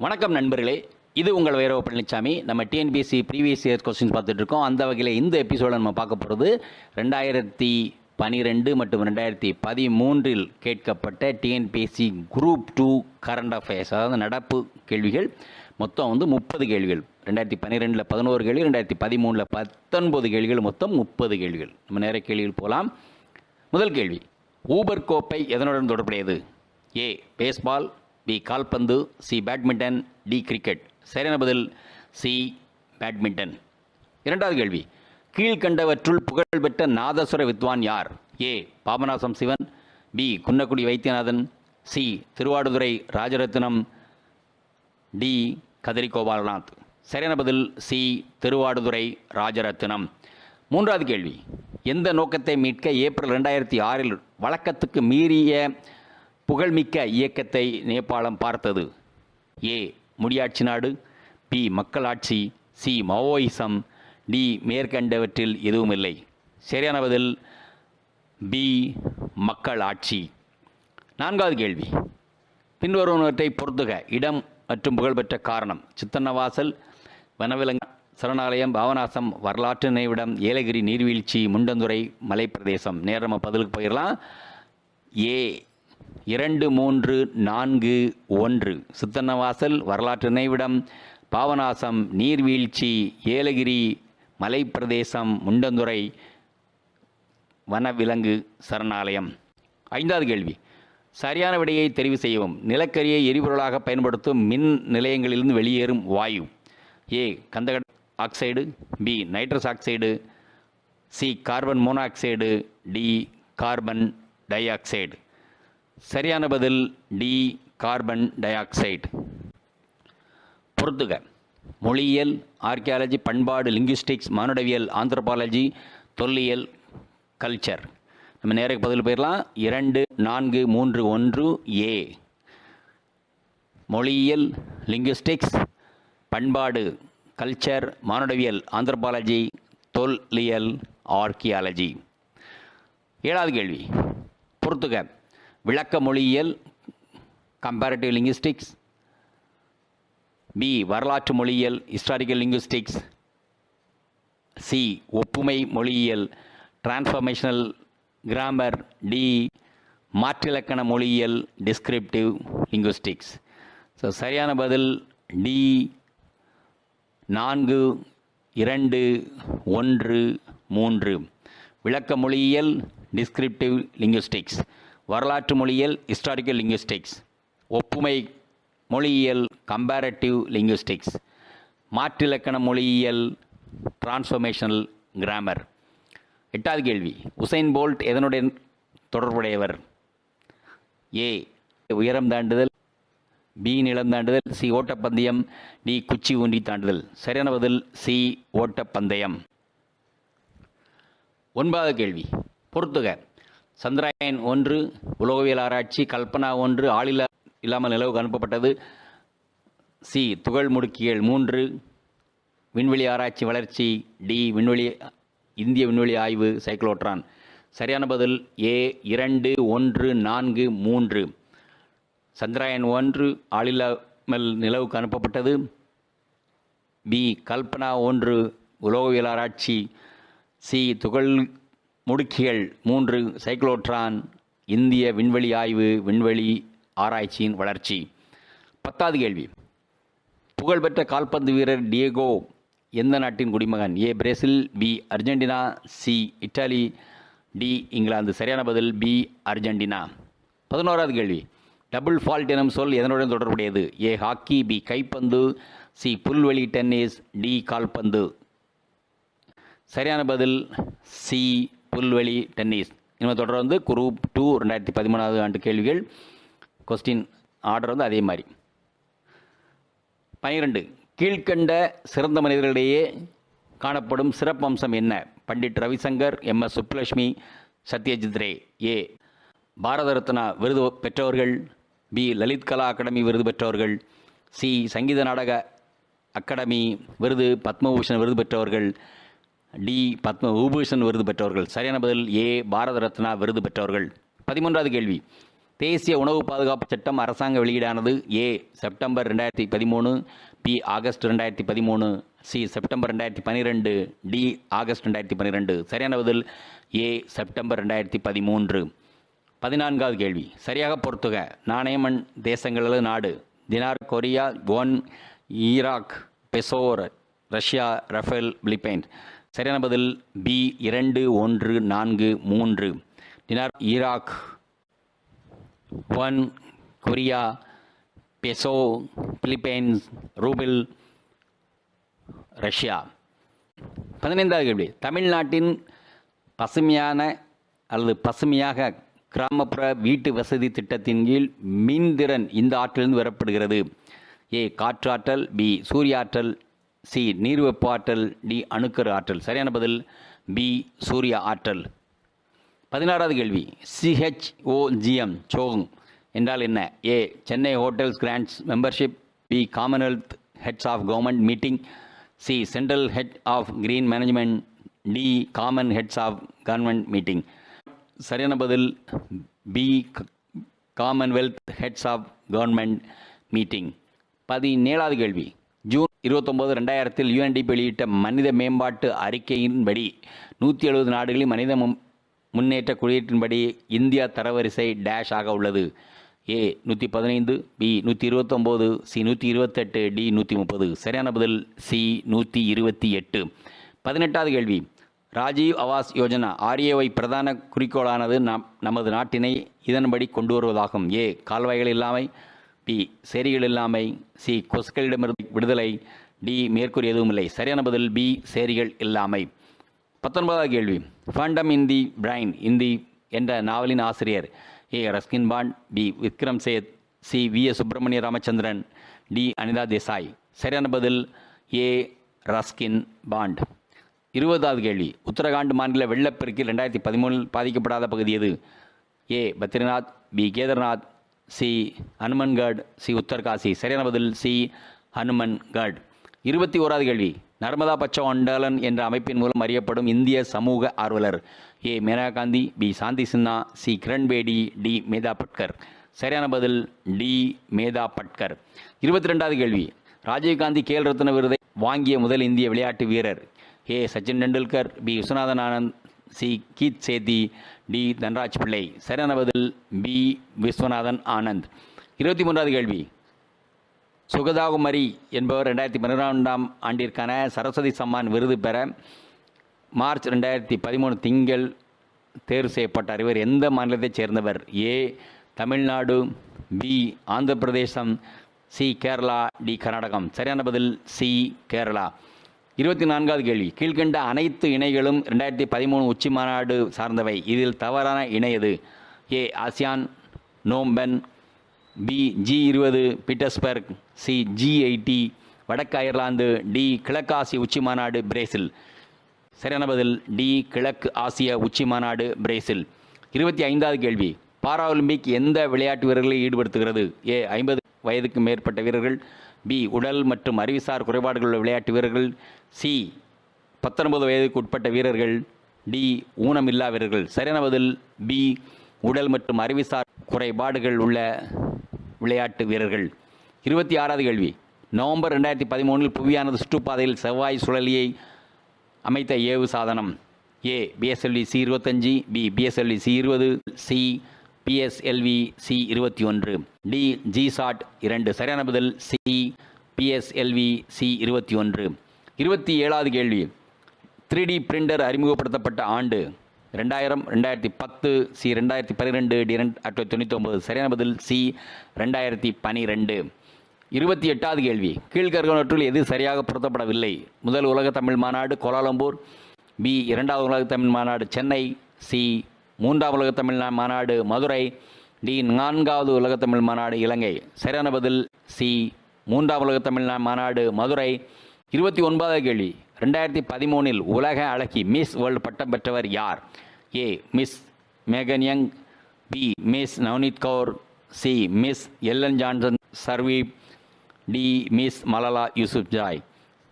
வணக்கம் நண்பர்களே. இது உங்கள் வைரவ பழனிசாமி நம்ம டிஎன்பிஎஸ்சி ப்ரீவியஸ் இயர் கொஸ்டின்ஸ் பார்த்துட்டு இருக்கோம். அந்த வகையில் இந்த எபிசோட நம்ம பார்க்க போகிறது ரெண்டாயிரத்தி பனிரெண்டு மற்றும் ரெண்டாயிரத்தி பதிமூன்றில் கேட்கப்பட்ட TNPSC group two current affairs அதாவது நடப்பு கேள்விகள். மொத்தம் வந்து முப்பது கேள்விகள். ரெண்டாயிரத்தி பன்னிரெண்டில் பதினோரு கேள்வி ரெண்டாயிரத்தி பதிமூணில் பத்தொன்பது கேள்விகள் மொத்தம் முப்பது கேள்விகள். நம்ம நேர கேள்விகள் போகலாம் முதல் கேள்வி. ஊபர் கோப்பை எதனுடன் தொடர்புடையது? ஏ பேஸ்பால் பி கால்பந்து சி பேட்மிண்டன் டி கிரிக்கெட். சரியான பதில் சி பேட்மிண்டன். இரண்டாவது கேள்வி. கீழ்கண்டவற்றுள் புகழ்பெற்ற நாதஸ்வர வித்வான் யார்? A. Papanasam Sivan B. Kunnakudi Vaidyanathan C. Thiruvaduthurai Rajarathnam D. Kadri Gopalnath சரியான பதில் சி. திருவாடுதுறை ராஜரத்னம். மூன்றாவது கேள்வி. எந்த நோக்கத்தை மீட்க ஏப்ரல் ரெண்டாயிரத்தி ஆறில் வழக்கத்துக்கு மீறிய புகழ்மிக்க இயக்கத்தை நேபாளம் பார்த்தது. ஏ. முடியாட்சி நாடு பி. மக்களாட்சி சி. மவோயிசம் டி. மேற்கண்டவற்றில் எதுவும் இல்லை சரியான பதில் பி. மக்கள் ஆட்சி நான்காவது கேள்வி. பின்வருவனவற்றை பொறுத்துக. இடம் மற்றும் புகழ்பெற்ற காரணம். சித்தன்னவாசல் வனவிலங்க சரணாலயம் பாவநாசம் வரலாற்று நினைவிடம் ஏலகிரி நீர்வீழ்ச்சி முண்டந்துறை மலைப்பிரதேசம். நேரம் பதிலுக்கு போயிடலாம் ஏ. இரண்டு மூன்று நான்கு ஒன்று. சித்தன்னவாசல் வரலாற்று நினைவிடம் பாவநாசம் நீர்வீழ்ச்சி ஏலகிரி மலைப்பிரதேசம் முண்டந்துறை வனவிலங்கு சரணாலயம். ஐந்தாவது கேள்வி. சரியான விடையை தெரிவு செய்யவும் நிலக்கரியை எரிபொருளாக பயன்படுத்தும் மின் நிலையங்களிலிருந்து வெளியேறும் வாயு. ஏ கந்தக oxide B nitrous oxide C carbon monoxide D carbon dioxide சரியான பதில் டி கார்பன் டை ஆக்சைடு பொறுத்துக மொழியியல் ஆர்கியாலஜி பண்பாடு லிங்குஸ்டிக்ஸ் மானுடவியல் ஆந்த்ரோபாலஜி தொல்லியல் கல்ச்சர் நம்ம நேருக்கு பதில் போயிடலாம். இரண்டு நான்கு மூன்று ஒன்று ஏ. மொழியியல் லிங்குஸ்டிக்ஸ் பண்பாடு கல்ச்சர் மானுடவியல் ஆந்த்ரோபாலஜி தொல்லியல் ஆர்கியாலஜி ஏழாவது கேள்வி. பொறுத்துக்க விளக்க மொழியியல் கம்பேரிட்டிவ் லிங்குஸ்டிக்ஸ் பி வரலாற்று மொழியியல் ஹிஸ்டாரிக்கல் லிங்குஸ்டிக்ஸ் சி ஒப்புமை மொழியியல் டிரான்ஸ்ஃபர்மேஷனல் கிராமர் டி மாற்றிலக்கண மொழியியல் டிஸ்கிரிப்டிவ் லிங்குஸ்டிக்ஸ் ஸோ சரியான பதில் டி நான்கு இரண்டு ஒன்று மூன்று. விளக்க மொழியியல் டிஸ்கிரிப்டிவ் லிங்குஸ்டிக்ஸ் வரலாற்று மொழியியல் ஹிஸ்டாரிக்கல் லிங்குஸ்டிக்ஸ் ஒப்புமை மொழியியல் கம்பேரட்டிவ் லிங்குஸ்டிக்ஸ் மாற்றிலக்கண மொழியியல் டிரான்ஸ்ஃபர்மேஷனல் கிராமர் எட்டாவது கேள்வி உசைன் போல்ட் எதனுடைய தொடர்புடையவர்? ஏ உயரம் தாண்டுதல் பி நிலம் தாண்டுதல் சி ஓட்டப்பந்தயம் டி குச்சி ஊன்றி தாண்டுதல். சரியான பதில் சி ஓட்டப்பந்தயம். ஒன்பதாவது கேள்வி பொறுத்துக சந்திராயன் ஒன்று உலோகவியல் ஆராய்ச்சி கல்பனா ஒன்று ஆளில்லா இல்லாமல் நிலவுக்கு அனுப்பப்பட்டது. சி துகள் முடுக்கிகள் மூன்று விண்வெளி ஆராய்ச்சி வளர்ச்சி டி விண்வெளி இந்திய விண்வெளி ஆய்வு சைக்ளோட்ரான். சரியான பதில் ஏ இரண்டு ஒன்று நான்கு மூன்று. சந்திராயன் ஒன்று ஆளில்லாமல் நிலவுக்கு அனுப்பப்பட்டது. பி கல்பனா ஒன்று உலோகவியல் ஆராய்ச்சி. சி துகள் முடுக்கிகள் மூன்று சைக்ளோட்ரான் இந்திய விண்வெளி ஆய்வு விண்வெளி ஆராய்ச்சியின் வளர்ச்சி. பத்தாவது கேள்வி. புகழ்பெற்ற கால்பந்து வீரர் டியேகோ எந்த நாட்டின் குடிமகன்? A Brazil B Argentina C Italy D England. சரியான பதில் பி அர்ஜென்டினா. பதினோராவது கேள்வி. டபுள் ஃபால்ட் எனும் சொல் எதனுடன் தொடர்புடையது? ஏ ஹாக்கி பி கைப்பந்து சி புல்வெளி டென்னிஸ் டி கால்பந்து. சரியான பதில் சி புல்வெளி டென்னிஸ். இனிமேல் தொடர் வந்து குரூப் டூ ரெண்டாயிரத்தி பதிமூணாவது ஆண்டு கேள்விகள். கொஸ்டின் ஆர்டர் வந்து அதே மாதிரி. பனிரெண்டு கீழ்கண்ட சிறந்த மனிதர்களிடையே காணப்படும் சிறப்பம்சம் என்ன? Pandit Ravishankar M S Subbulakshmi Satyajit Ray A. Bharat Ratna விருது பெற்றவர்கள் பி. லலித் கலா அகாடமி விருது பெற்றவர்கள் சி. சங்கீத நாடக அகாடமி விருது பத்மபூஷன் விருது பெற்றவர்கள் டி பத்ம விபூஷன் விருது பெற்றவர்கள். சரியான பதில் ஏ பாரத ரத்னா விருது பெற்றவர்கள். பதிமூன்றாவது கேள்வி. தேசிய உணவு பாதுகாப்பு சட்டம் அரசாங்க வெளியீடானது ஏ செப்டம்பர் ரெண்டாயிரத்தி பதிமூணு பி ஆகஸ்ட் ரெண்டாயிரத்தி பதிமூணு சி செப்டம்பர் ரெண்டாயிரத்தி பன்னிரெண்டு டி ஆகஸ்ட் ரெண்டாயிரத்தி பன்னிரெண்டு சரியான பதில் ஏ செப்டம்பர் ரெண்டாயிரத்தி பதிமூன்று. பதினான்காவது கேள்வி. சரியாக பொறுத்துக. நாணயமன் தேசங்களது நாடு dinar Korea won Iraq peso Russia Rafale Philippines சரியான பதில் பி இரண்டு ஒன்று நான்கு மூன்று. Dinar Iraq won Korea peso Philippines rouble Russia. பதினைந்தாவது கேள்வி. தமிழ்நாட்டின் பசுமையான அல்லது பசுமையாக கிராமப்புற வீட்டு வசதி திட்டத்தின் கீழ் மின்திறன் இந்த ஆற்றிலிருந்து வரப்படுகிறது. ஏ காற்றாற்றல் பி சூரிய ஆற்றல் சி நீர் வெப்ப ஆற்றல் டி அணுக்கரு ஆற்றல். சரியான பதில்? பி சூரிய ஆற்றல். பதினாறாவது கேள்வி. சிஹெச்ஓஜிஎம் சோங் என்றால் என்ன? A Chennai hotels grands membership. B Commonwealth heads of government meeting. C central head of green management. D common heads of government meeting. சரியான பதில்? B Commonwealth heads of government meeting. பதினேழாவது கேள்வி. இருபத்தொம்போது ரெண்டாயிரத்தில் யுஎன்டிபி வெளியிட்ட மனித மேம்பாட்டு அறிக்கையின்படி நூற்றி எழுபது நாடுகளில் மனித முன்னேற்ற குறியீட்டின்படி இந்தியா தரவரிசை டேஷ் ஆக உள்ளது. ஏ நூற்றி பதினைந்து பி நூற்றி இருபத்தொம்போது சி நூற்றி இருபத்தெட்டு டி நூற்றி முப்பது சரியான பதில் சி நூற்றி இருபத்தி எட்டு பதினெட்டாவது கேள்வி. ராஜீவ் ஆவாஸ் யோஜனா ஆர்ஏஒய் பிரதான குறிக்கோளானது நம் நமது நாட்டினை இதன்படி கொண்டு வருவதாகும். ஏ கால்வாய்கள் இல்லாமை பி சேரிகள் இல்லாமை சி கொசுக்களிடமிருந்து விடுதலை டி மேற்கூறி எதுவும் இல்லை. சரியான பதில் பி சேரிகள் இல்லாமை. பத்தொன்பதாவது கேள்வி. ஃபண்டம் இன் தி பிரைன் இந்தி என்ற நாவலின் ஆசிரியர் A Ruskin Bond B Vikram Seth C V S Subramania Ramachandran D Anita Desai. சரியான பதில் ஏ ரஸ்கின் பாண்ட் இருபதாவது கேள்வி. உத்தரகாண்ட் மாநில வெள்ளப்பெருக்கில் ரெண்டாயிரத்தி பதிமூணில் பாதிக்கப்படாத பகுதி எது? A Badrinath B Kedarnath C Hanumangad C Uttarkashi. சரியான பதில் சி ஹனுமன்கட். இருபத்தி ஓராவது கேள்வி. நர்மதா பச்சோ அண்டலன் என்ற அமைப்பின் மூலம் அறியப்படும் இந்திய சமூக ஆர்வலர். A. Maneka Gandhi B. Shanti Sinha C. Kiran Bedi D. Medha Patkar சரியான பதில் டி. மேதா பட்கர் இருபத்தி ரெண்டாவது கேள்வி. ராஜீவ்காந்தி கேல் ரத்ன விருதை வாங்கிய முதல் இந்திய விளையாட்டு வீரர். A. Sachin Tendulkar B. Viswanathan Anand C. Geet Sethi D. Dhanraj Pillay சரியான பதில் பி. விஸ்வநாதன் ஆனந்த். இருபத்தி மூன்றாவது கேள்வி. சுகதாகுமரி என்பவர் ரெண்டாயிரத்தி பன்னிரெண்டாம் ஆண்டிற்கான சரஸ்வதி சம்மான் விருது பெற மார்ச் ரெண்டாயிரத்தி பதிமூணு திங்கள் தேர்வு செய்யப்பட்டார். இவர் எந்த மாநிலத்தைச் சேர்ந்தவர்? ஏ. தமிழ்நாடு பி. ஆந்திர பிரதேசம் சி. கேரளா டி. கர்நாடகம். சரியான பதில் சி. கேரளா. இருபத்தி நான்காவது கேள்வி. கீழ்கண்ட அனைத்து இணைகளும் ரெண்டாயிரத்தி பதிமூணு உச்சி மாநாடு சார்ந்தவை. இதில் தவறான இணையது A ASEAN Phnom Penh B G இருபது பீட்டர்ஸ்பர்க் சி ஜி எயிட்டி வடக்கு அயர்லாந்து டி கிழக்காசி உச்சி மாநாடு பிரேசில். சரியான பதில் டி கிழக்கு ஆசிய உச்சி மாநாடு பிரேசில். இருபத்தி ஐந்தாவது கேள்வி. பாராலிம்பிக் எந்த விளையாட்டு வீரர்களை ஈடுபடுத்துகிறது? ஏ ஐம்பது வயதுக்கு மேற்பட்ட வீரர்கள். பி உடல் மற்றும் அறிவுசார் குறைபாடுகள் உள்ள விளையாட்டு வீரர்கள் சி பத்தொன்பது வயதுக்கு உட்பட்ட வீரர்கள் டி ஊனமில்லா வீரர்கள். சரியான பதில் பி உடல் மற்றும் அறிவுசார் குறைபாடுகள் உள்ள விளையாட்டு வீரர்கள். இருபத்தி ஆறாவது கேள்வி. நவம்பர் ரெண்டாயிரத்தி பதிமூணில் புவியானது சுற்றுப்பாதையில் செவ்வாய் சுழலியை அமைத்த ஏவு சாதனம். ஏ பிஎஸ்எல்வி சி இருபத்தஞ்சி பி பிஎஸ்எல்வி சி இருபது சி பிஎஸ்எல்வி சி இருபத்தி ஒன்று டி ஜிசாட் இரண்டு. சரியான பதில் சி பிஎஸ்எல்வி சி இருபத்தி ஒன்று இருபத்தி ஏழாவது கேள்வி. த்ரீ டி பிரிண்டர் அறிமுகப்படுத்தப்பட்ட ஆண்டு ரெண்டாயிரம் ரெண்டாயிரத்தி பத்து சி ரெண்டாயிரத்தி பன்னிரெண்டு டி ரெண்டு ஆயிரத்தி தொண்ணூற்றி ஒம்பது சரியான பதில் சி ரெண்டாயிரத்தி பனிரெண்டு இருபத்தி எட்டாவது கேள்வி. கீழ்கருவனற்றுள் எது சரியாக பொருத்தப்படவில்லை? முதல் உலக தமிழ் மாநாடு கோலாலம்பூர். பி இரண்டாவது உலக தமிழ் மாநாடு சென்னை. சி மூன்றாம் உலக தமிழ் மாநாடு மதுரை டி நான்காவது உலக தமிழ் மாநாடு இலங்கை. சரியான பதில் சி மூன்றாம் உலக தமிழ் மாநாடு மதுரை. இருபத்தி ஒன்பதாவது கேள்வி. ரெண்டாயிரத்தி பதிமூணில் உலக அழகி மிஸ் வேர்ல்டு பட்டம் பெற்றவர் யார்? A miss Megan Young B miss Navneet Kaur C miss Ellen Johnson Sirleaf D miss Malala Yousafzai.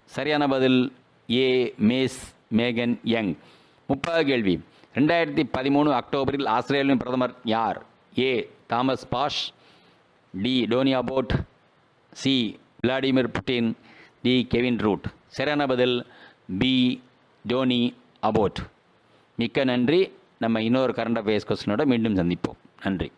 சரியான பதில் ஏ மிஸ் மேகன் யங். முப்பது கேள்வி. ரெண்டாயிரத்தி பதிமூணு அக்டோபரில் ஆஸ்திரேலியாவின் பிரதமர் யார்? A. Thomas Bash. D Tony Abbott. C. Vladimir Putin. D. Kevin Rudd. சரியான பதில் பி. டோனி அபோட். மிக்க நன்றி. நம்ம இன்னொரு கரண்ட் அஃபேர்ஸ் கொஸ்டினோட மீண்டும் சந்திப்போம். நன்றி.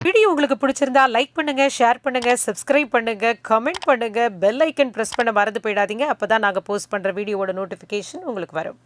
வீடியோ உங்களுக்கு பிடிச்சிருந்தா லைக் பண்ணுங்க ஷேர் பண்ணுங்க சப்ஸ்கிரைப் பண்ணுங்க கமெண்ட் பண்ணுங்க பெல் ஐக்கன் ப்ரெஸ் பண்ண மறந்து போயிடாதீங்க. அப்போ தான் நாங்கள் போஸ்ட் பண்ணுற வீடியோவோட நோட்டிஃபிகேஷன் உங்களுக்கு வரும்.